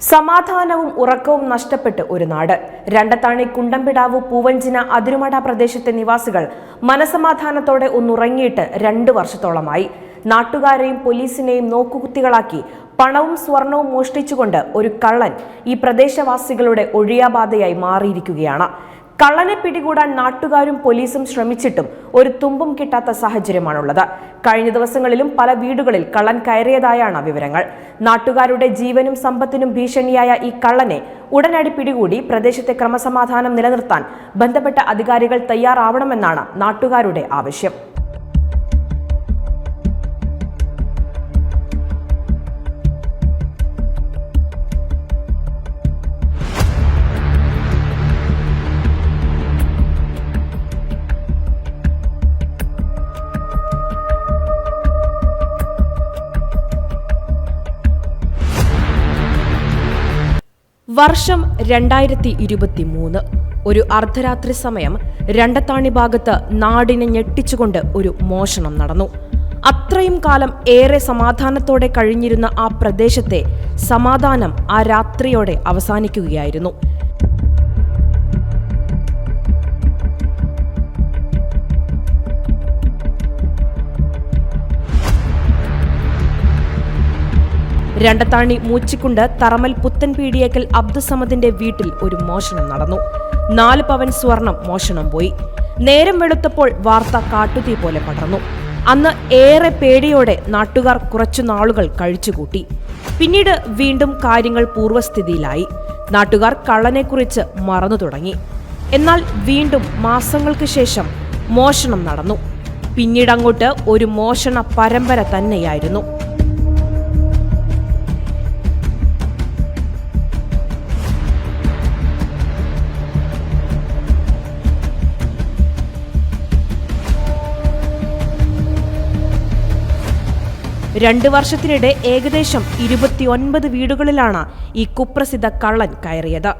സമാധാനവും ഉറക്കവും നഷ്ടപ്പെട്ട് ഒരു നാട്. രണ്ടത്താണി കുണ്ടംപിടാവ് പൂവഞ്ചിന അതിരുമട പ്രദേശത്തെ നിവാസികൾ മനസമാധാനത്തോടെ ഒന്നുറങ്ങിയിട്ട് രണ്ടു വർഷത്തോളമായി. നാട്ടുകാരെയും പോലീസിനെയും നോക്കുകുത്തികളാക്കി പണവും സ്വർണവും മോഷ്ടിച്ചുകൊണ്ട് ഒരു കള്ളൻ ഈ പ്രദേശവാസികളുടെ ഒഴിയാബാധയായി മാറിയിരിക്കുകയാണ്. കള്ളനെ പിടികൂടാൻ നാട്ടുകാരും പോലീസും ശ്രമിച്ചിട്ടും ഒരു തുമ്പും കിട്ടാത്ത സാഹചര്യമാണുള്ളത്. കഴിഞ്ഞ ദിവസങ്ങളിലും പല വീടുകളിൽ കള്ളൻ കയറിയതായാണ് വിവരങ്ങൾ. നാട്ടുകാരുടെ ജീവനും സമ്പത്തിനും ഭീഷണിയായ ഈ കള്ളനെ ഉടനടി പിടികൂടി പ്രദേശത്തെ ക്രമസമാധാനം നിലനിർത്താൻ ബന്ധപ്പെട്ട അധികാരികൾ തയ്യാറാവണമെന്നാണ് നാട്ടുകാരുടെ ആവശ്യം. വർഷം രണ്ടായിരത്തി ഇരുപത്തി മൂന്ന് ഒരു അർദ്ധരാത്രി സമയം രണ്ടത്താണി ഭാഗത്ത് നാടിനെ ഞെട്ടിച്ചുകൊണ്ട് ഒരു മോഷണം നടന്നു. അത്രയും കാലം ഏറെ സമാധാനത്തോടെ കഴിഞ്ഞിരുന്ന ആ പ്രദേശത്തെ സമാധാനം ആ രാത്രിയോടെ അവസാനിക്കുകയായിരുന്നു. രണ്ടത്താണി മൂച്ചിക്കുണ്ട് തറമൽ പുത്തൻ പീടിയേക്കൽ അബ്ദുസമദിന്റെ വീട്ടിൽ ഒരു മോഷണം നടന്നു. നാല് പവൻ സ്വർണം മോഷണം പോയി. നേരം വെളുത്തപ്പോൾ വാർത്ത കാട്ടുതീ പോലെ പടർന്നു. അന്ന് ഏറെ പേടിയോടെ നാട്ടുകാർ കുറച്ചു നാളുകൾ കഴിച്ചുകൂട്ടി. പിന്നീട് വീണ്ടും കാര്യങ്ങൾ പൂർവസ്ഥിതിയിലായി നാട്ടുകാർ കള്ളനെക്കുറിച്ച് മറന്നു തുടങ്ങി. എന്നാൽ വീണ്ടും മാസങ്ങൾക്ക് ശേഷം മോഷണം നടന്നു. പിന്നീടങ്ങോട്ട് ഒരു മോഷണ പരമ്പര തന്നെയായിരുന്നു. രണ്ട് വർഷത്തിനിടെ ഏകദേശം ഇരുപത്തിയൊൻപത് വീടുകളിലാണ് ഈ കുപ്രസിദ്ധ കള്ളൻ കയറിയത്.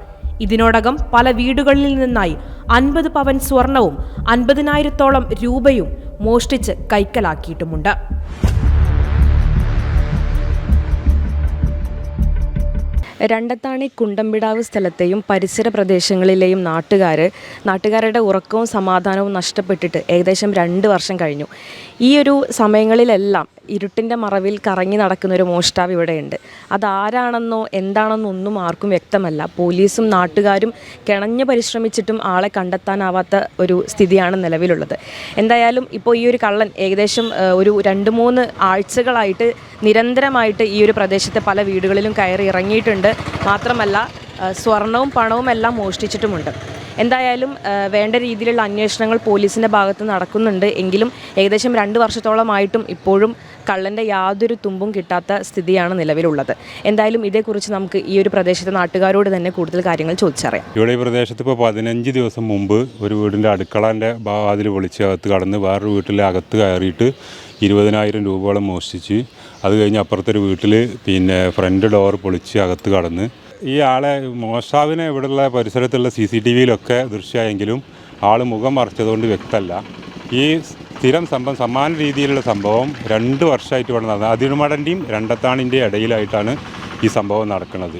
ഇതിനോടകം പല വീടുകളിൽ നിന്നായി അൻപത് പവൻ സ്വർണവും അൻപതിനായിരത്തോളം രൂപയും മോഷ്ടിച്ച് കൈക്കലാക്കിയിട്ടുമുണ്ട്. രണ്ടത്താണി കുണ്ടമ്പിടാവ് സ്ഥലത്തെയും പരിസര പ്രദേശങ്ങളിലെയും നാട്ടുകാർ നാട്ടുകാരുടെ ഉറക്കവും സമാധാനവും നഷ്ടപ്പെട്ടിട്ട് ഏകദേശം രണ്ട് വർഷം കഴിഞ്ഞു. ഈ ഒരു സമയങ്ങളിലെല്ലാം ഇരുട്ടിന്റെ മറവിൽ കറങ്ങി നടക്കുന്ന ഒരു മോഷ്ടാവ് ഇവിടെയുണ്ട്. അതാരാണെന്നോ എന്താണെന്നോ ഒന്നും ആർക്കും വ്യക്തമല്ല. പോലീസും നാട്ടുകാരും കിണഞ്ഞ് പരിശ്രമിച്ചിട്ടും ആളെ കണ്ടെത്താനാവാത്ത ഒരു സ്ഥിതിയാണ് നിലവിലുള്ളത്. എന്തായാലും ഇപ്പോൾ ഈ ഒരു കള്ളൻ ഏകദേശം ഒരു രണ്ട് മൂന്ന് ആഴ്ചകളായിട്ട് നിരന്തരമായിട്ട് ഈ ഒരു പ്രദേശത്തെ പല വീടുകളിലും കയറി ഇറങ്ങിയിട്ടുണ്ട്. മാത്രമല്ല സ്വർണവും പണവും എല്ലാം മോഷ്ടിച്ചിട്ടുമുണ്ട്. എന്തായാലും വേണ്ട രീതിയിലുള്ള അന്വേഷണങ്ങൾ പോലീസിന്റെ ഭാഗത്ത് നടക്കുന്നുണ്ട്. എങ്കിലും ഏകദേശം രണ്ട് വർഷത്തോളമായിട്ടും ഇപ്പോഴും കള്ളന്റെ യാതൊരു തുമ്പും കിട്ടാത്ത സ്ഥിതിയാണ് നിലവിലുള്ളത്. എന്തായാലും ഇതേക്കുറിച്ച് നമുക്ക് ഈ ഒരു പ്രദേശത്തെ നാട്ടുകാരോട് തന്നെ കൂടുതൽ കാര്യങ്ങൾ ചോദിച്ചറിയാം. ഇവിടെ ഈ പ്രദേശത്ത് ഇപ്പോൾ പതിനഞ്ച് ദിവസം മുമ്പ് ഒരു വീടിന്റെ അടുക്കളന്റെ വാതിൽ പൊളിച്ച് അകത്ത് കടന്ന് വേറൊരു വീട്ടിലെ അകത്ത് കയറിയിട്ട് ഇരുപതിനായിരം രൂപയോളം മോഷ്ടിച്ച് അത് കഴിഞ്ഞ് അപ്പുറത്തൊരു വീട്ടിൽ പിന്നെ ഫ്രണ്ട് ഡോർ പൊളിച്ച് അകത്ത് കടന്ന് ഈ ആളെ മോഷാവിനെ ഇവിടെയുള്ള പരിസരത്തുള്ള സി സി ടി വിയിലൊക്കെ ദൃശ്യമായെങ്കിലും ആൾ മുഖം മറച്ചതുകൊണ്ട് വ്യക്തമല്ല. ഈ സ്ഥിരം സംഭവം സമാന രീതിയിലുള്ള സംഭവം രണ്ട് വർഷമായിട്ട് ഇവിടെ നടന്നത് അതിരുമടന്റെയും രണ്ടത്താണിന്റെയും ഇടയിലായിട്ടാണ് ഈ സംഭവം നടക്കുന്നത്.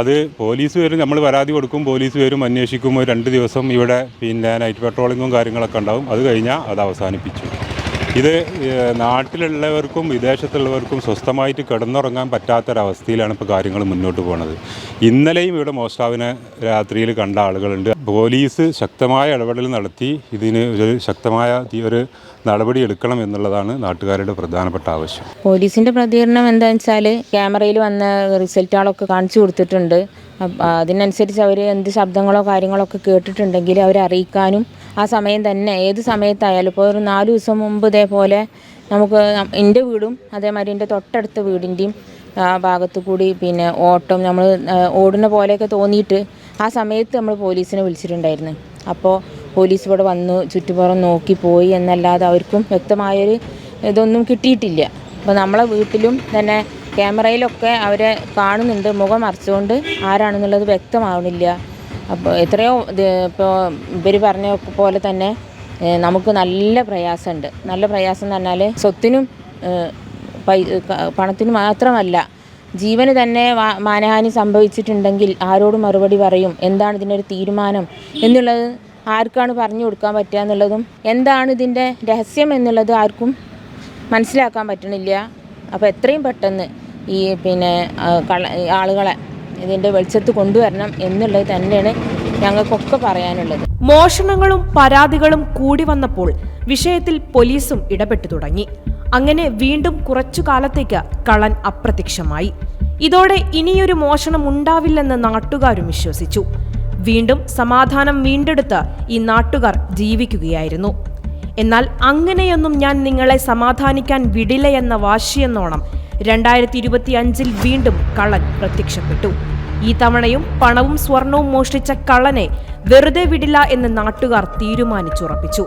അത് പോലീസ് വരും നമ്മൾ പരാതി കൊടുക്കും പോലീസ് വരും അന്വേഷിക്കും ഒരു രണ്ട് ദിവസം ഇവിടെ പിന്നെ നൈറ്റ് പെട്രോളിങ്ങും കാര്യങ്ങളൊക്കെ ഉണ്ടാവും. അത് കഴിഞ്ഞാൽ അത് അവസാനിപ്പിച്ചു. ഇത് നാട്ടിലുള്ളവർക്കും വിദേശത്തുള്ളവർക്കും സ്വസ്ഥമായിട്ട് കിടന്നുറങ്ങാൻ പറ്റാത്തൊരവസ്ഥയിലാണ് ഇപ്പോൾ കാര്യങ്ങൾ മുന്നോട്ട് പോകുന്നത് ഇന്നലെയും ഇവിടെ മോസ്റ്റാവിനെ രാത്രിയിൽ കണ്ട ആളുകളുണ്ട്. പോലീസ് ശക്തമായ ഇടപെടൽ നടത്തി. ഇതിന് ഒരു ശക്തമായ ഒരു നടപടി എടുക്കണം എന്നുള്ളതാണ് നാട്ടുകാരുടെ പ്രധാനപ്പെട്ട ആവശ്യം. പോലീസിന്റെ പ്രതികരണം എന്താണെന്ന് വെച്ചാൽ ക്യാമറയിൽ വന്ന റിസൾട്ടുകളൊക്കെ കാണിച്ചു കൊടുത്തിട്ടുണ്ട്. അതിനനുസരിച്ച് അവർ എന്ത് ശബ്ദങ്ങളോ കാര്യങ്ങളോ ഒക്കെ കേട്ടിട്ടുണ്ടെങ്കിൽ അവരെ അറിയിക്കാനും ആ സമയം തന്നെ. ഏത് സമയത്തായാലും ഇപ്പോൾ ഒരു നാല് ദിവസം മുമ്പ് ഇതേപോലെ നമുക്ക് എന്റെ വീടും അതേമാതിരി എന്റെ തൊട്ടടുത്ത വീടിന്റെയും ഭാഗത്ത് കൂടി പിന്നെ ഓട്ടം നമ്മൾ ഓടുന്ന പോലെയൊക്കെ തോന്നിയിട്ട് ആ സമയത്ത് നമ്മൾ പോലീസിനെ വിളിച്ചിട്ടുണ്ടായിരുന്നു. അപ്പോൾ പോലീസ് ഇവിടെ വന്നു ചുറ്റുപുറം നോക്കി പോയി എന്നല്ലാതെ അവർക്കും വ്യക്തമായൊരു ഇതൊന്നും കിട്ടിയിട്ടില്ല. അപ്പോൾ നമ്മളെ വീട്ടിലും തന്നെ ക്യാമറയിലൊക്കെ അവരെ കാണുന്നുണ്ട്. മുഖം മറച്ചുകൊണ്ട് ആരാണെന്നുള്ളത് വ്യക്തമാവണില്ല. അപ്പോൾ എത്രയോ ഇപ്പോൾ ഇവർ പറഞ്ഞ പോലെ തന്നെ നമുക്ക് നല്ല പ്രയാസമുണ്ട് നല്ല പ്രയാസം എന്ന് പറഞ്ഞാൽ സ്വത്തിനും പണത്തിനും മാത്രമല്ല ജീവന് തന്നെ മാനഹാനി സംഭവിച്ചിട്ടുണ്ടെങ്കിൽ ആരോട് മറുപടി പറയും? എന്താണ് ഇതിനൊരു തീരുമാനം? എന്നുള്ളത് ആർക്കാണ് പറഞ്ഞു കൊടുക്കാൻ പറ്റുക എന്നുള്ളതും എന്താണ് ഇതിന്റെ രഹസ്യം എന്നുള്ളത് ആർക്കും മനസ്സിലാക്കാൻ പറ്റണില്ല. അപ്പോൾ എത്രയും പെട്ടെന്ന് ഈ പിന്നെ ആളുകളെ ഇതിന്റെ വെളിച്ചത്ത് കൊണ്ടുവരണം എന്നുള്ളത് തന്നെയാണ് ഞങ്ങൾക്കൊക്കെ പറയാനുള്ളത്. മോഷണങ്ങളും പരാതികളും കൂടി വന്നപ്പോൾ വിഷയത്തിൽ പോലീസും ഇടപെട്ടു തുടങ്ങി. അങ്ങനെ വീണ്ടും കുറച്ചു കാലത്തേക്ക് കളൻ അപ്രത്യക്ഷമായി. ഇതോടെ ഇനിയൊരു മോഷണം ഉണ്ടാവില്ലെന്ന് നാട്ടുകാരും വിശ്വസിച്ചു. വീണ്ടും സമാധാനം വീണ്ടെടുത്ത് ഈ നാട്ടുകാർ ജീവിക്കുകയായിരുന്നു. എന്നാൽ അങ്ങനെയൊന്നും ഞാൻ നിങ്ങളെ സമാധാനിക്കാൻ വിടില്ല എന്ന വാശിയെന്നോണം രണ്ടായിരത്തി ഇരുപത്തി അഞ്ചിൽ വീണ്ടും കള്ളൻ പ്രത്യക്ഷപ്പെട്ടു. ഈ തവണയും പണവും സ്വർണവും മോഷ്ടിച്ച കള്ളനെ വെറുതെ വിടില്ല എന്ന് നാട്ടുകാർ തീരുമാനിച്ചുറപ്പിച്ചു.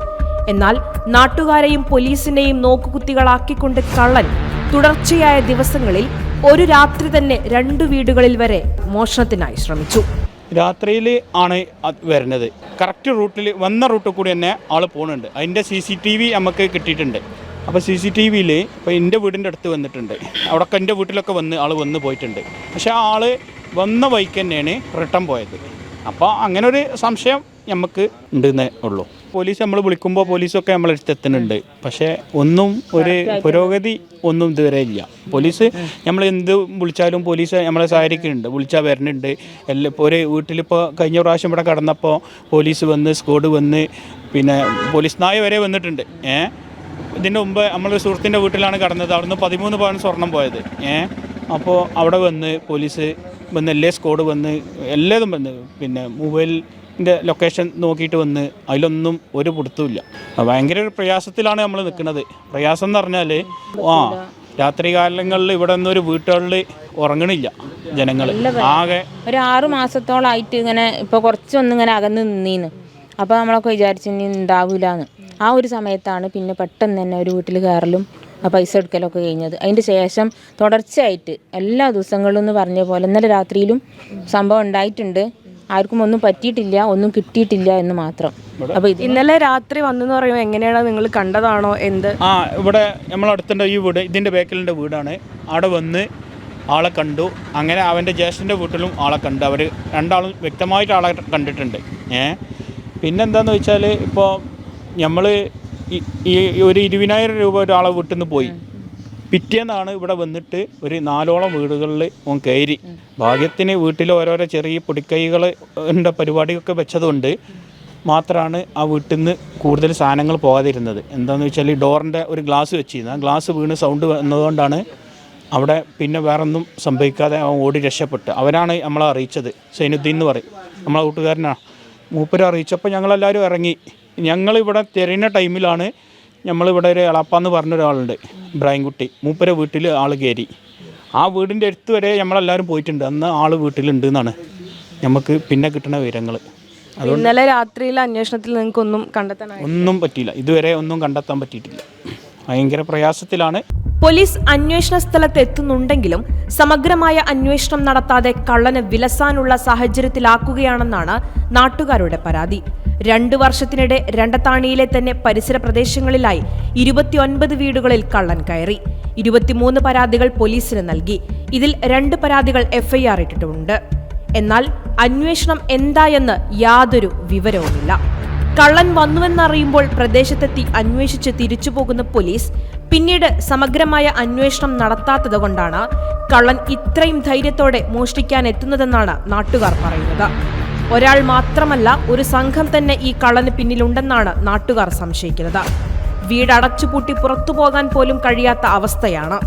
എന്നാൽ നാട്ടുകാരെയും പോലീസിനെയും നോക്കുകുത്തികളാക്കിക്കൊണ്ട് കള്ളൻ തുടർച്ചയായ ദിവസങ്ങളിൽ ഒരു രാത്രി തന്നെ രണ്ടു വീടുകളിൽ വരെ മോഷണത്തിനായി ശ്രമിച്ചു. രാത്രിയിൽ ആണ് വരുന്നത്. കറക്റ്റ് റൂട്ടിൽ വന്ന റൂട്ടിൽ കൂടി തന്നെ ആൾ പോകുന്നുണ്ട്. അതിന്റെ സി സി ടി വി നമുക്ക് കിട്ടിയിട്ടുണ്ട്. അപ്പോൾ സി സി ടി വിയിൽ ഇപ്പോൾ എന്റെ വീടിന്റെ അടുത്ത് വന്നിട്ടുണ്ട്. അവിടെയൊക്കെ എന്റെ വീട്ടിലൊക്കെ വന്ന് ആൾ വന്ന് പോയിട്ടുണ്ട്. പക്ഷേ ആൾ വന്ന വഴിക്ക് തന്നെയാണ് റിട്ടേൺ പോയത്. അപ്പോൾ അങ്ങനെ ഒരു സംശയം നമുക്ക് ഉണ്ടെന്നേ ഉള്ളൂ. പോലീസ് നമ്മൾ വിളിക്കുമ്പോൾ പോലീസൊക്കെ നമ്മളെ എത്തുന്നുണ്ട്. പക്ഷേ ഒന്നും ഒരു പുരോഗതി ഒന്നും ഇതുവരെ ഇല്ല. പോലീസ് നമ്മൾ എന്ത് വിളിച്ചാലും പോലീസ് നമ്മളെ സഹായിക്കുന്നുണ്ട് വിളിച്ചാൽ വരുന്നുണ്ട് എല്ലാം ഇപ്പോൾ ഒരു വീട്ടിലിപ്പോൾ കഴിഞ്ഞ പ്രാവശ്യം ഇവിടെ കടന്നപ്പോൾ പോലീസ് വന്ന് സ്ക്വാഡ് വന്ന് പിന്നെ പോലീസ് നായ വരെ വന്നിട്ടുണ്ട്. ഏ? ഇതിന്റെ മുമ്പ് നമ്മളൊരു സുഹൃത്തിന്റെ വീട്ടിലാണ് കടന്നത്. അവിടുന്ന് പതിമൂന്ന് പവൻ സ്വർണം പോയത്. ഏ? അപ്പോൾ അവിടെ വന്ന് പോലീസ് വന്ന് എല്ലാ സ്കോഡ് വന്ന് എല്ലാതും വന്ന് പിന്നെ മൊബൈലിന്റെ ലൊക്കേഷൻ നോക്കിയിട്ട് വന്ന് അതിലൊന്നും ഒരു പിടുത്തുമില്ല ഭയങ്കര ഒരു പ്രയാസത്തിലാണ് നമ്മൾ നിൽക്കുന്നത്. പ്രയാസം എന്ന് പറഞ്ഞാൽ ആ രാത്രി കാലങ്ങളിൽ ഇവിടെ നിന്നൊരു ഒരു വീട്ടുകളിൽ ഉറങ്ങണില്ല ജനങ്ങൾ ആകെ ഒരു ആറു മാസത്തോളമായിട്ട് ഇങ്ങനെ ഇപ്പോൾ കുറച്ചൊന്നും ഇങ്ങനെ അകന്ന് നിന്നീന്ന്. അപ്പോൾ നമ്മളൊക്കെ വിചാരിച്ചു ഇനി ഉണ്ടാവില്ലാന്ന് ആ ഒരു സമയത്താണ് പിന്നെ പെട്ടെന്ന് തന്നെ ഒരു വീട്ടിൽ കയറലും ആ പൈസ എടുക്കലൊക്കെ കഴിഞ്ഞത്. അതിന്റെ ശേഷം തുടർച്ചയായിട്ട് എല്ലാ ദിവസങ്ങളിലും എന്ന് പറഞ്ഞ പോലെ ഇന്നലെ രാത്രിയിലും സംഭവം ഉണ്ടായിട്ടുണ്ട്. ആർക്കും ഒന്നും പറ്റിയിട്ടില്ല ഒന്നും കിട്ടിയിട്ടില്ല എന്ന് മാത്രം. അപ്പോൾ ഇന്നലെ രാത്രി വന്നെന്ന് പറയുമ്പോൾ എങ്ങനെയാണ് നിങ്ങൾ കണ്ടതാണോ എന്ത്? ആ ഇവിടെ നമ്മളടുത്തുണ്ട് ഈ വീട്. ഇതിന്റെ ബേക്കലിന്റെ വീടാണ്. അവിടെ വന്ന് ആളെ കണ്ടു. അങ്ങനെ അവന്റെ ജ്യേഷ്ഠന്റെ വീട്ടിലും ആളെ കണ്ടു. അവർ രണ്ടാളും വ്യക്തമായിട്ട് ആളെ കണ്ടിട്ടുണ്ട്. ഏ? പിന്നെന്താന്ന് വെച്ചാൽ ഇപ്പോൾ നമ്മൾ ഈ ഒരു ഇരുപതിനായിരം രൂപ ഒരാളെ വീട്ടിൽ നിന്ന് പോയി പിറ്റേന്നാണ് ഇവിടെ വന്നിട്ട് ഒരു നാലോളം വീടുകളിൽ ഓൻ കയറി. ഭാഗ്യത്തിന് വീട്ടിൽ ഓരോരോ ചെറിയ പൊടിക്കൈകൾ ഉണ്ട പരിപാടിയൊക്കെ വെച്ചതുകൊണ്ട് മാത്രമാണ് ആ വീട്ടിൽ നിന്ന് കൂടുതൽ സാധനങ്ങൾ പോകാതിരുന്നത്. എന്താണെന്ന് വെച്ചാൽ ഈ ഡോറിന്റെ ഒരു ഗ്ലാസ് വെച്ചിരുന്നു. ആ ഗ്ലാസ് വീണ് സൗണ്ട് വന്നതുകൊണ്ടാണ് അവിടെ പിന്നെ വേറൊന്നും സംഭവിക്കാതെ അവൻ ഓടി രക്ഷപ്പെട്ട് അവരാണ് നമ്മളെ അറിയിച്ചത്. സൈനുദ്ദീൻ എന്ന് പറയും. നമ്മളെ കൂട്ടുകാരനാണ്. മൂപ്പര് അറിയിച്ചപ്പോൾ ഞങ്ങളെല്ലാവരും ഇറങ്ങി. ഞങ്ങളിവിടെ തിരയുന്ന ടൈമിലാണ് നമ്മളിവിടെ ഒരു എളപ്പ എന്ന് പറഞ്ഞ ഒരാളുണ്ട് ഇബ്രാഹിംകുട്ടി മൂപ്പര വീട്ടിൽ ആൾ കയറി ആ വീടിന്റെ അടുത്ത് വരെ നമ്മളെല്ലാവരും പോയിട്ടുണ്ട്. അന്ന് ആൾ വീട്ടിലുണ്ട് എന്നാണ്. നമുക്ക് പിന്നെ കിട്ടുന്ന വിവരങ്ങൾ ഇന്നലെ രാത്രിയിലെ അന്വേഷണത്തിൽ നിങ്ങൾക്ക് ഒന്നും കണ്ടെത്താൻ ഒന്നും പറ്റിയില്ല. ഇതുവരെ ഒന്നും കണ്ടെത്താൻ പറ്റിയിട്ടില്ല. ഭയങ്കര പ്രയാസത്തിലാണ്. പോലീസ് അന്വേഷണ സ്ഥലത്ത് എത്തുന്നുണ്ടെങ്കിലും സമഗ്രമായ അന്വേഷണം നടത്താതെ കള്ളന് വിലസാനുള്ള സാഹചര്യത്തിലാക്കുകയാണെന്നാണ് നാട്ടുകാരുടെ പരാതി. രണ്ടു വർഷത്തിനിടെ രണ്ടത്താണിയിലെ തന്നെ പരിസര പ്രദേശങ്ങളിലായി ഇരുപത്തിയൊൻപത് വീടുകളിൽ കള്ളൻ കയറി. ഇരുപത്തിമൂന്ന് പരാതികൾ പോലീസിന് നൽകി. ഇതിൽ രണ്ട് പരാതികൾ എഫ്ഐആർ ഇട്ടിട്ടുണ്ട് എന്നാൽ അന്വേഷണം എന്തായെന്ന് യാതൊരു വിവരവുമില്ല. കള്ളൻ വന്നുവെന്നറിയുമ്പോൾ പ്രദേശത്തെത്തി അന്വേഷിച്ച് തിരിച്ചു പോകുന്ന പോലീസ് പിന്നീട് സമഗ്രമായ അന്വേഷണം നടത്താത്തത് കൊണ്ടാണ് കള്ളൻ ഇത്രയും ധൈര്യത്തോടെ മോഷ്ടിക്കാൻ എത്തുന്നതെന്നാണ് നാട്ടുകാർ പറയുന്നത്. ഒരാൾ മാത്രമല്ല ഒരു സംഘം തന്നെ ഈ കള്ളന് പിന്നിലുണ്ടെന്നാണ് നാട്ടുകാർ സംശയിക്കുന്നത്. വീട് അടച്ചുപൂട്ടി പുറത്തു പോകാൻ പോലും കഴിയാത്ത അവസ്ഥയാണ്.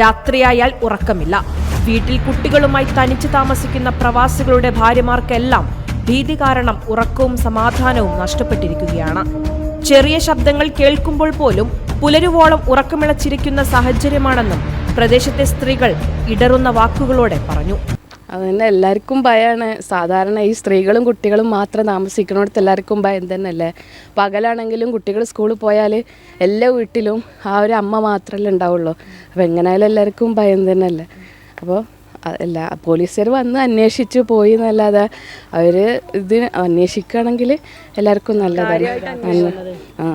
രാത്രിയായാൽ ഉറക്കമില്ല. വീട്ടിൽ കുട്ടികളുമായി തനിച്ച് താമസിക്കുന്ന പ്രവാസികളുടെ ഭാര്യമാർക്കെല്ലാം ഭീതി കാരണം ഉറക്കവും സമാധാനവും നഷ്ടപ്പെട്ടിരിക്കുകയാണ്. ചെറിയ ശബ്ദങ്ങൾ കേൾക്കുമ്പോൾ പോലും പുലരുവോളം ഉറക്കമിളച്ചിരിക്കുന്ന സാഹചര്യമാണെന്നും പ്രദേശത്തെ സ്ത്രീകൾ ഇടറുന്ന വാക്കുകളോടെ പറഞ്ഞു. അതുതന്നെ എല്ലാവർക്കും ഭയമാണ് സാധാരണ ഈ സ്ത്രീകളും കുട്ടികളും മാത്രം താമസിക്കുന്നിടത്ത് എല്ലാവർക്കും ഭയം തന്നെയല്ലേ പകലാണെങ്കിലും കുട്ടികൾ സ്കൂളിൽ പോയാൽ എല്ലാ വീട്ടിലും ആ ഒരു അമ്മ മാത്രമല്ലേ ഉണ്ടാവുള്ളൂ. അപ്പോൾ എങ്ങനെയായാലും എല്ലാവർക്കും ഭയം തന്നെയല്ലേ അപ്പോൾ എല്ലാ പോലീസുകാർ വന്ന് അന്വേഷിച്ച് പോയി എന്നല്ലാതെ അവർ ഇത് അന്വേഷിക്കുകയാണെങ്കിൽ എല്ലാവർക്കും നല്ലതാണ്. ആ.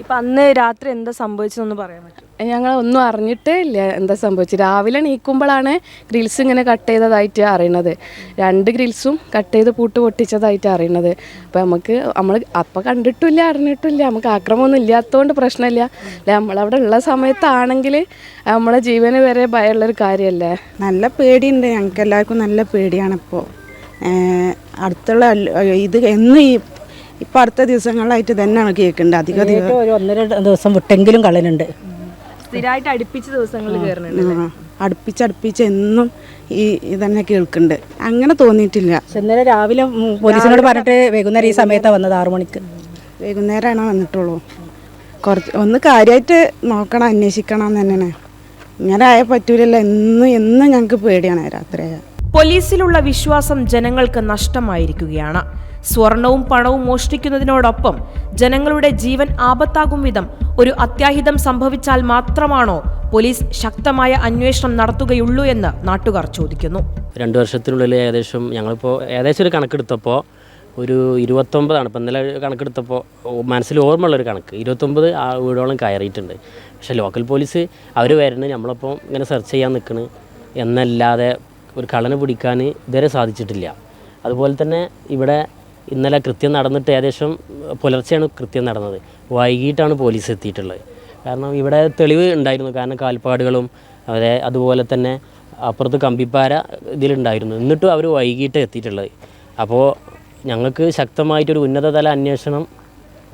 ഇപ്പം അന്ന് രാത്രി എന്താ സംഭവിച്ചതെന്ന് പറയാൻ പറ്റും ഞങ്ങൾ ഒന്നും അറിഞ്ഞിട്ടേ ഇല്ല എന്താ സംഭവിച്ചത്. രാവിലെ നീക്കുമ്പോഴാണ് ഗ്രിൽസ് ഇങ്ങനെ കട്ട് ചെയ്തതായിട്ട് അറിയണത്. രണ്ട് ഗ്രിൽസും കട്ട് ചെയ്ത് പൂട്ട് പൊട്ടിച്ചതായിട്ട് അറിയണത്. അപ്പോൾ നമുക്ക് നമ്മൾ അപ്പം കണ്ടിട്ടില്ല അറിഞ്ഞിട്ടില്ല. നമുക്ക് ആക്രമമൊന്നും ഇല്ലാത്തതുകൊണ്ട് പ്രശ്നമില്ല. അല്ല? നമ്മളവിടെ ഉള്ള സമയത്താണെങ്കിൽ നമ്മളെ ജീവന് വരെ ഭയമുള്ളൊരു കാര്യമല്ലേ? നല്ല പേടിയുണ്ട്. ഞങ്ങൾക്ക് എല്ലാവർക്കും നല്ല പേടിയാണ് ഇപ്പോൾ അടുത്തുള്ള ഇത് എന്നും ഈ ഇപ്പം അടുത്ത ദിവസങ്ങളായിട്ട് തന്നെയാണ് കേൾക്കേണ്ടത്. അധിക ദിവസം ഒരു ഒന്നര ദിവസം വിട്ടെങ്കിലും കളനുണ്ട് സ്ഥിരമായിട്ട് അടുപ്പിച്ച ദിവസങ്ങളിൽ കയറുന്നുണ്ട് ആ, അടുപ്പിച്ചടുപ്പിച്ച് എന്നും ഈ ഇതന്നെ കേൾക്കുന്നുണ്ട് അങ്ങനെ തോന്നിയിട്ടില്ല. ഇന്നലെ രാവിലെ പോലീസിനോട് പറഞ്ഞിട്ട് വൈകുന്നേരം ഈ സമയത്താണ് വന്നത് ആറു മണിക്ക്. വൈകുന്നേരമാണ് വന്നിട്ടുള്ളൂ. കുറച്ച് ഒന്ന് കാര്യമായിട്ട് നോക്കണം അന്വേഷിക്കണം എന്ന് തന്നെയാണ്. ഇങ്ങനെ ആയാൽ പറ്റൂലല്ലോ. എന്നും എന്നും ഞങ്ങൾക്ക് പേടിയാണ് രാത്രിയായ പോലീസിലുള്ള വിശ്വാസം ജനങ്ങൾക്ക് നഷ്ടമായിരിക്കുകയാണ്. സ്വർണവും പണവും മോഷ്ടിക്കുന്നതിനോടൊപ്പം ജനങ്ങളുടെ ജീവൻ ആപത്താകും വിധം ഒരു അത്യാഹിതം സംഭവിച്ചാൽ മാത്രമാണോ പോലീസ് ശക്തമായ അന്വേഷണം നടത്തുകയുള്ളൂ എന്ന് നാട്ടുകാർ ചോദിക്കുന്നു. രണ്ടു വർഷത്തിനുള്ളിൽ ഏകദേശം ഞങ്ങളിപ്പോൾ ഏകദേശം ഒരു കണക്കെടുത്തപ്പോൾ ഒരു ഇരുപത്തൊമ്പതാണ്. ഇപ്പം ഇന്നലെ കണക്കെടുത്തപ്പോൾ മനസ്സിൽ ഓർമ്മയുള്ളൊരു കണക്ക്. ഇരുപത്തൊമ്പത് ആ വീടോളം കയറിയിട്ടുണ്ട്. പക്ഷേ ലോക്കൽ പോലീസ് അവർ വരുന്നത് നമ്മളപ്പം ഇങ്ങനെ സെർച്ച് ചെയ്യാൻ നിൽക്കണ് എന്നല്ലാതെ ഒരു കള്ളനെ പിടിക്കാൻ ഇതുവരെ സാധിച്ചിട്ടില്ല. അതുപോലെ തന്നെ ഇവിടെ ഇന്നലെ കൃത്യം നടന്നിട്ട് ഏകദേശം പുലർച്ചെയാണ് കൃത്യം നടന്നത്. വൈകിട്ടാണ് പോലീസ് എത്തിയിട്ടുള്ളത്. കാരണം ഇവിടെ തെളിവ് ഉണ്ടായിരുന്നു. കാരണം കാൽപ്പാടുകളും അതെ അതുപോലെ തന്നെ അപ്പുറത്ത് കമ്പിപ്പാര ഇതിലുണ്ടായിരുന്നു. എന്നിട്ടും അവർ വൈകിട്ട് എത്തിയിട്ടുള്ളത്. അപ്പോൾ ഞങ്ങൾക്ക് ശക്തമായിട്ടൊരു ഉന്നതതല അന്വേഷണം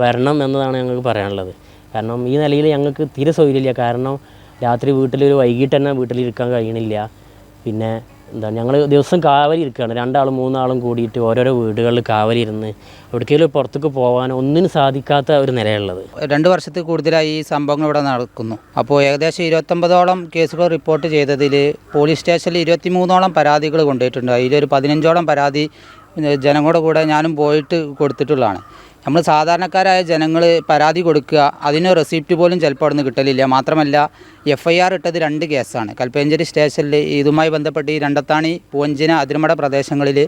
വരണം എന്നതാണ് ഞങ്ങൾക്ക് പറയാനുള്ളത്. കാരണം ഈ നിലയിൽ ഞങ്ങൾക്ക് തീരെ സൗകര്യമില്ല. കാരണം രാത്രി വീട്ടിൽ വീട്ടിലൊരു വൈകിട്ട് തന്നെ വീട്ടിലിരിക്കാൻ കഴിയണില്ല. പിന്നെ എന്താ ഞങ്ങൾ ദിവസം കാവലി ഇരിക്കുകയാണ്. രണ്ടാളും മൂന്നാളും കൂടിയിട്ട് ഓരോരോ വീടുകളിൽ കാവലി ഇരുന്ന് എവിടേക്കെങ്കിലും പുറത്തേക്ക് പോകാൻ ഒന്നിനും സാധിക്കാത്ത ഒരു നിലയുള്ളത്. രണ്ട് വർഷത്തിൽ കൂടുതലായി ഈ സംഭവങ്ങൾ ഇവിടെ നടക്കുന്നു. അപ്പോൾ ഏകദേശം ഇരുപത്തൊമ്പതോളം കേസുകൾ റിപ്പോർട്ട് ചെയ്തതിൽ പോലീസ് സ്റ്റേഷനിൽ ഇരുപത്തിമൂന്നോളം പരാതികൾ കൊണ്ടുപോയിട്ടുണ്ട്. അതിലൊരു പതിനഞ്ചോളം പരാതി ജനങ്ങളുടെ കൂടെ ഞാനും പോയിട്ട് കൊടുത്തിട്ടുള്ളതാണ്. നമ്മൾ സാധാരണക്കാരായ ജനങ്ങൾ പരാതി കൊടുക്കുക അതിന് റെസിപ്റ്റ് പോലും ചിലപ്പോൾ അവിടെ നിന്ന് കിട്ടലില്ല. മാത്രമല്ല എഫ് ഐ ആർ ഇട്ടത് രണ്ട് കേസാണ്. കൽപ്പേഞ്ചേരി സ്റ്റേഷനിൽ ഇതുമായി ബന്ധപ്പെട്ട് ഈ രണ്ടത്താണി പൂവഞ്ചിന അതിരമട പ്രദേശങ്ങളിൽ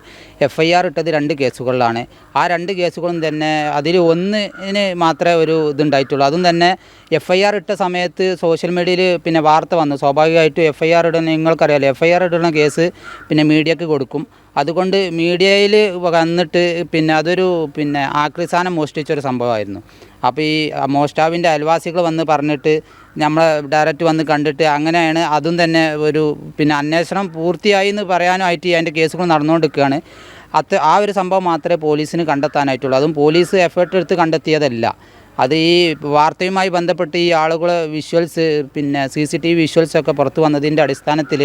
എഫ് ഐ ആർ ഇട്ടത് രണ്ട് കേസുകളിലാണ്. ആ രണ്ട് കേസുകളും തന്നെ അതിൽ ഒന്നിന് മാത്രമേ ഒരു ഇതുണ്ടായിട്ടുള്ളൂ. അതും തന്നെ എഫ് ഐ ആർ ഇട്ട സമയത്ത് സോഷ്യൽ മീഡിയയിൽ പിന്നെ വാർത്ത വന്നു. സ്വാഭാവികമായിട്ടും എഫ് ഐ ആർ ഇടുന്ന നിങ്ങൾക്കറിയാലോ എഫ് ഐ ആർ ഇടുന്ന കേസ് പിന്നെ മീഡിയക്ക് കൊടുക്കും. അതുകൊണ്ട് മീഡിയയിൽ വന്നിട്ട് പിന്നെ അതൊരു പിന്നെ ആക്രിസാനം മോഷ്ടിച്ചൊരു സംഭവമായിരുന്നു. അപ്പോൾ ഈ മോഷ്ടാവിന്റെ അയൽവാസികൾ വന്ന് പറഞ്ഞിട്ട് നമ്മൾ ഡയറക്റ്റ് വന്ന് കണ്ടിട്ട് അങ്ങനെയാണ് അതും തന്നെ ഒരു പിന്നെ അന്വേഷണം പൂർത്തിയായി എന്ന് പറയാനുമായിട്ട് അതിന്റെ കേസുകൾ നടന്നുകൊണ്ടിരിക്കുകയാണ്. അത് ആ ഒരു സംഭവം മാത്രമേ പോലീസിന് കണ്ടെത്താനായിട്ടുള്ളൂ. അതും പോലീസ് എഫേർട്ട് എടുത്ത് കണ്ടെത്തിയതല്ല. അത് ഈ വാർത്തയുമായി ബന്ധപ്പെട്ട് ഈ ആളുകൾ വിഷ്വൽസ് പിന്നെ സി സി ടി വി വിഷ്വൽസൊക്കെ പുറത്തു വന്നതിന്റെ അടിസ്ഥാനത്തിൽ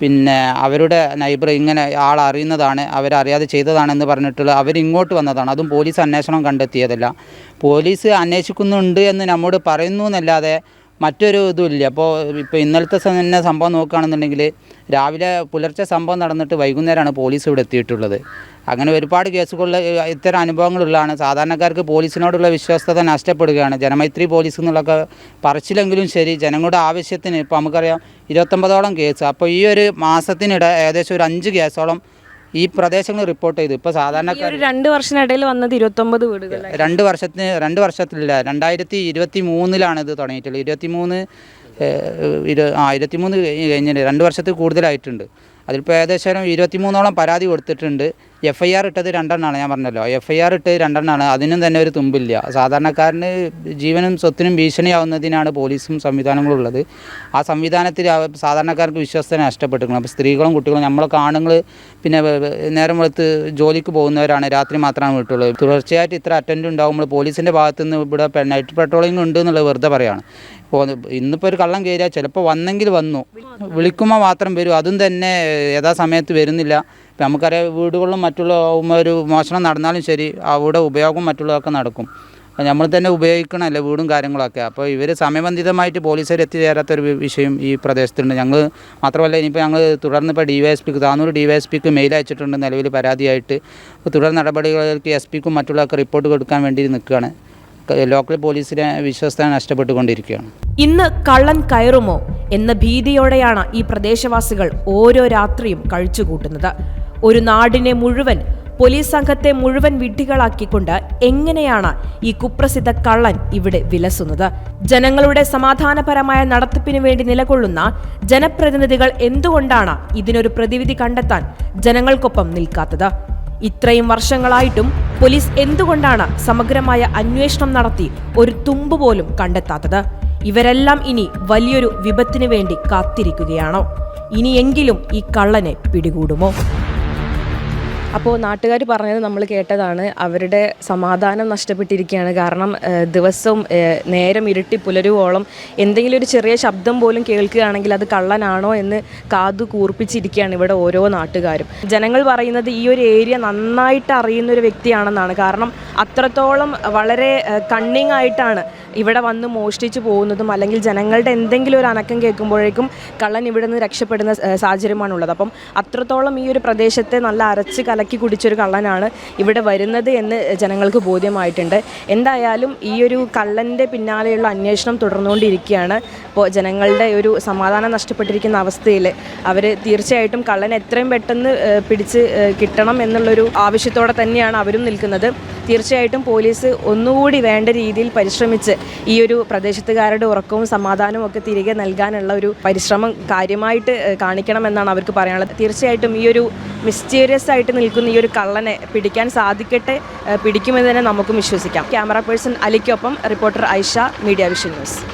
പിന്നെ അവരുടെ നൈബർ ഇങ്ങനെ ആൾ അറിയുന്നതാണ് അവരറിയാതെ ചെയ്തതാണെന്ന് പറഞ്ഞിട്ടുള്ള അവരിങ്ങോട്ട് വന്നതാണ്. അതും പോലീസ് അന്വേഷണം കണ്ടെത്തിയതല്ല. പോലീസ് അന്വേഷിക്കുന്നുണ്ട് എന്ന് നമ്മോട് പറയുന്നു എന്നല്ലാതെ മറ്റൊരു ഇതുമില്ല. അപ്പോൾ ഇപ്പോൾ ഇന്നലത്തെ തന്നെ സംഭവം നോക്കുകയാണെന്നുണ്ടെങ്കിൽ രാവിലെ പുലർച്ചെ സംഭവം നടന്നിട്ട് വൈകുന്നേരമാണ് പോലീസ് ഇവിടെ എത്തിയിട്ടുള്ളത്. അങ്ങനെ ഒരുപാട് കേസുകളിൽ ഇത്തരം അനുഭവങ്ങളുള്ളതാണ്. സാധാരണക്കാർക്ക് പോലീസിനോടുള്ള വിശ്വസ്തത നഷ്ടപ്പെടുകയാണ്. ജനമൈത്രി പോലീസ് എന്നുള്ളൊക്കെ പറച്ചിലെങ്കിലും ശരി. ജനങ്ങളുടെ ആവശ്യത്തിന് ഇപ്പോൾ നമുക്കറിയാം ഇരുപത്തൊമ്പതോളം കേസ്. അപ്പോൾ ഈ ഒരു മാസത്തിനിടെ ഏകദേശം ഒരു അഞ്ച് കേസോളം ഈ പ്രദേശങ്ങൾ റിപ്പോർട്ട് ചെയ്തു. ഇപ്പോൾ സാധാരണക്കാർ രണ്ട് വർഷത്തിനിടയിൽ വന്നത് ഇരുപത്തൊമ്പത് വീടുകൾ രണ്ട് വർഷത്തിന് രണ്ട് വർഷത്തിലില്ല രണ്ടായിരത്തി ഇരുപത്തി മൂന്നിലാണ് ഇത് തുടങ്ങിയിട്ടുള്ളത്. ഇരുപത്തി മൂന്ന് ഇരു ആ ഇരുപത്തി മൂന്ന് കഴിഞ്ഞിട്ട് രണ്ട് വർഷത്തിൽ കൂടുതലായിട്ടുണ്ട്. അതിലിപ്പോൾ ഏകദേശം ഇരുപത്തിമൂന്നോളം പരാതി കൊടുത്തിട്ടുണ്ട്. എഫ് ഐ ആർ ഇട്ടത് രണ്ടെണ്ണമാണ് ഞാൻ പറഞ്ഞല്ലോ. എഫ് ഐ ആർ ഇട്ടത് രണ്ടെണ്ണമാണ് അതിനും തന്നെ ഒരു തുമ്പില്ല. സാധാരണക്കാരന് ജീവനും സ്വത്തിനും ഭീഷണിയാവുന്നതിനാണ് പോലീസും സംവിധാനങ്ങളും ഉള്ളത്. ആ സംവിധാനത്തിൽ സാധാരണക്കാർക്ക് വിശ്വസ്തത നഷ്ടപ്പെട്ടിരിക്കണം അപ്പോൾ സ്ത്രീകളും കുട്ടികളും നമ്മളൊക്കെ ആണുങ്ങൾ പിന്നെ നേരം വെളുത്ത് ജോലിക്ക് പോകുന്നവരാണ്. രാത്രി മാത്രമാണ് വീട്ടുള്ളത് തുടർച്ചയായിട്ട് ഇത്ര അറ്റൻഡ് ഉണ്ടാകുമ്പോൾ പോലീസിന്റെ ഭാഗത്തുനിന്ന് ഇവിടെ നൈറ്റ് പെട്രോളിംഗ് ഉണ്ട് എന്നുള്ളത് വെറുതെ പറയാണ്. ഇന്നിപ്പോൾ ഒരു കള്ളം കയറിയാൽ ചിലപ്പോൾ വന്നെങ്കിൽ വന്നു. വിളിക്കുമ്പോൾ മാത്രം വരും. അതും തന്നെ യഥാസമയത്ത് വരുന്നില്ല. ഇപ്പം നമുക്കറിയാം വീടുകളിലും മറ്റുള്ള ഒരു മോഷണം നടന്നാലും ശരി അവിടെ ഉപയോഗം മറ്റുള്ളതൊക്കെ നടക്കും. നമ്മൾ തന്നെ ഉപയോഗിക്കണമല്ലോ വീടും കാര്യങ്ങളൊക്കെ. അപ്പോൾ ഇവർ സമയബന്ധിതമായിട്ട് പോലീസുകാർ എത്തിച്ചേരാത്തൊരു വിഷയം ഈ പ്രദേശത്തുണ്ട്. ഞങ്ങൾ മാത്രമല്ല ഇനിയിപ്പോൾ ഞങ്ങൾ തുടർന്ന് ഇപ്പോൾ D Y S Tanur D Y S mail അയച്ചിട്ടുണ്ട് നിലവിൽ പരാതിയായിട്ട്. തുടർ നടപടികൾക്ക് എസ് പിക്കും മറ്റുള്ളവർക്ക് റിപ്പോർട്ട് കൊടുക്കാൻ വേണ്ടി നിൽക്കുകയാണ്. ലോക്കൽ പോലീസിനെ വിശ്വസ്ത നഷ്ടപ്പെട്ടുകൊണ്ടിരിക്കുകയാണ്. ഇന്ന് കള്ളൻ കയറുമോ എന്ന ഭീതിയോടെയാണ് ഈ പ്രദേശവാസികൾ ഓരോ രാത്രിയും കഴിച്ചുകൂട്ടുന്നത്. ഒരു നാടിനെ മുഴുവൻ പോലീസ് സംഘത്തെ മുഴുവൻ വിഡ്ഢികളാക്കിക്കൊണ്ട് എങ്ങനെയാണ് ഈ കുപ്രസിദ്ധ കള്ളൻ ഇവിടെ വിലസുന്നത്? ജനങ്ങളുടെ സമാധാനപരമായ നടത്തിപ്പിനു വേണ്ടി നിലകൊള്ളുന്ന ജനപ്രതിനിധികൾ എന്തുകൊണ്ടാണ് ഇതിനൊരു പ്രതിവിധി കണ്ടെത്താൻ ജനങ്ങൾക്കൊപ്പം നിൽക്കാത്തത്? ഇത്രയും വർഷങ്ങളായിട്ടും പോലീസ് എന്തുകൊണ്ടാണ് സമഗ്രമായ അന്വേഷണം നടത്തി ഒരു തുമ്പ് പോലും കണ്ടെത്താത്തത്? ഇവരെല്ലാം ഇനി വലിയൊരു വിപത്തിനു വേണ്ടി കാത്തിരിക്കുകയാണോ? ഇനിയെങ്കിലും ഈ കള്ളനെ പിടികൂടുമോ? അപ്പോൾ നാട്ടുകാർ പറഞ്ഞത് നമ്മൾ കേട്ടതാണ്. അവരുടെ സമാധാനം നഷ്ടപ്പെട്ടിരിക്കുകയാണ് കാരണം ദിവസവും നേരം ഇരുട്ടി പുലരുവോളം എന്തെങ്കിലും ഒരു ചെറിയ ശബ്ദം പോലും കേൾക്കുകയാണെങ്കിൽ അത് കള്ളനാണോ എന്ന് കാതു കൂർപ്പിച്ചിരിക്കുകയാണ് ഇവിടെ ഓരോ നാട്ടുകാരും. ജനങ്ങൾ പറയുന്നത് ഈ ഒരു ഏരിയ നന്നായിട്ട് അറിയുന്ന ഒരു വ്യക്തിയാണെന്നാണ്. കാരണം അത്രത്തോളം വളരെ കണ്ണിങ് ആയിട്ടാണ് ഇവിടെ വന്ന് മോഷ്ടിച്ച് പോകുന്നതും അല്ലെങ്കിൽ ജനങ്ങളുടെ എന്തെങ്കിലും ഒരു അനക്കം കേൾക്കുമ്പോഴേക്കും കള്ളൻ ഇവിടെ നിന്ന് രക്ഷപ്പെടുന്ന സാഹചര്യമാണുള്ളത്. അപ്പം അത്രത്തോളം ഈ ഒരു പ്രദേശത്തെ നല്ല അരച്ച് കലക്കി കുടിച്ചൊരു കള്ളനാണ് ഇവിടെ വരുന്നത് എന്ന് ജനങ്ങൾക്ക് ബോധ്യമായിട്ടുണ്ട്. എന്തായാലും ഈ ഒരു കള്ളന്റെ പിന്നാലെയുള്ള അന്വേഷണം തുടർന്നുകൊണ്ടിരിക്കുകയാണ്. ഇപ്പോൾ ജനങ്ങളുടെ ഒരു സമാധാനം നഷ്ടപ്പെട്ടിരിക്കുന്ന അവസ്ഥയിൽ അവർ തീർച്ചയായിട്ടും കള്ളൻ എത്രയും പെട്ടെന്ന് പിടിച്ച് കിട്ടണം എന്നുള്ളൊരു ആവശ്യത്തോടെ തന്നെയാണ് അവരും നിൽക്കുന്നത്. തീർച്ചയായിട്ടും പോലീസ് ഒന്നുകൂടി വേണ്ട രീതിയിൽ പരിശ്രമിച്ച് ഈ ഒരു പ്രദേശത്തുകാരുടെ ഉറക്കവും സമാധാനവും ഒക്കെ തിരികെ നൽകാനുള്ള ഒരു പരിശ്രമം കാര്യമായിട്ട് കാണിക്കണമെന്നാണ് അവർക്ക് പറയാനുള്ളത്. തീർച്ചയായിട്ടും ഈ ഒരു മിസ്റ്റീരിയസ് ആയിട്ട് നിൽക്കുന്ന ഈ ഒരു കള്ളനെ പിടിക്കാൻ സാധിക്കട്ടെ പിടിക്കുമെന്ന് തന്നെ നമുക്കും വിശ്വസിക്കാം. Camera person അലിക്കൊപ്പം reporter Aisha media vision news.